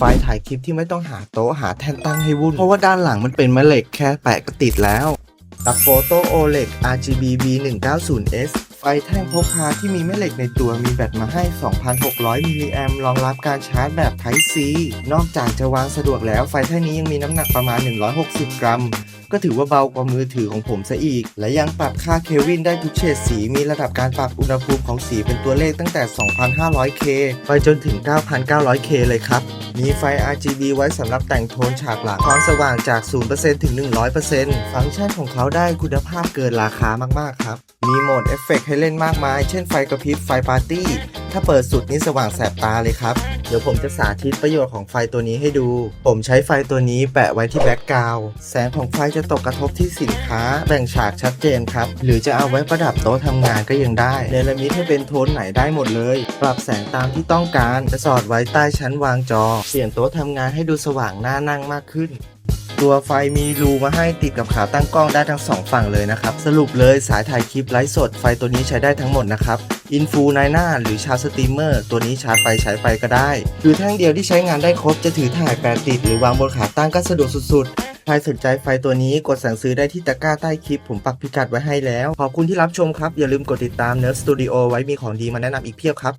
ไฟล์ถ่ายคลิปที่ไม่ต้องหาโต๊ะหาแท่นตั้งให้วุ่น เพราะว่าด้านหลังมันเป็นแม่เหล็กแค่แปะก็ติดแล้วกับโฟโต้โอเล็ก RGB B190S ไฟแท่งพกพาที่มีแม่เหล็กในตัวมีแบตมาให้ 2,600 มิลลิแอมรองรับการชาร์จแบบ Type C นอกจากจะวางสะดวกแล้วไฟแท่งนี้ยังมีน้ำหนักประมาณ 160 กรัม ก็ถือว่าเบากว่ามือถือของผมซะอีก และยังปรับค่าเคลวินได้ทุกเฉดสีมีระดับการปรับอุณหภูมิของสีเป็นตัวเลขตั้งแต่ 2,500K ไปจนถึง 9,900K เลยครับ มีไฟ RGB ไว้สำหรับแต่งโทนฉากหลังความสว่างจาก 0%ถึง 100%ฟังก์ชันของเขาได้คุณภาพเกินราคามาก ๆ ครับ มีโหมดเอฟเฟกต์ให้เล่นมากมาย เช่นไฟกระพริบไฟปาร์ตี้ ถ้าเปิดสุดนี่สว่างแสบตาเลยครับ เดี๋ยวผมจะสาธิตประโยชน์ของไฟตัวนี้ให้ดู ผมใช้ไฟตัวนี้แปะไว้ที่แบ็กกราวด์แสงของไฟจะตกกระทบที่สินค้าแบ่งฉากชัดเจนครับ หรือจะเอาไว้ประดับโต๊ะทำงานก็ยังได้เนรมิตให้เป็นโทนไหนได้หมดเลย ปรับแสงตามที่ต้องการจะสอดไว้ใต้ชั้นวางจอเปลี่ยนโต๊ะทำงานให้ดูสว่างน่านั่งมากขึ้นตัวไฟมีรูมาให้ติดกับขาตั้งกล้องได้ทั้งสองฝั่งเลยนะครับ สรุปเลยสายถ่ายคลิปไลฟ์สดไฟตัวนี้ใช้ได้ทั้งหมดนะครับ อินฟูนายหน้าหรือชาวสตรีมเมอร์ตัวนี้ชาร์จไปใช้ไปก็ได้คือแท่งเดียวที่ใช้งานได้ครบจะถือถ่ายแปดติด หรือวางบนขาตั้งก็สะดวกสุดๆ ใครสนใจไฟตัวนี้กดสั่งซื้อได้ที่ตะกร้าใต้คลิป ผมปักพิกัดไว้ให้แล้ว ขอบคุณที่รับชมครับ อย่าลืมกดติดตามเนิร์ดสตูดิโอไว้มีของดีมาแนะนำอีกเพียบครับ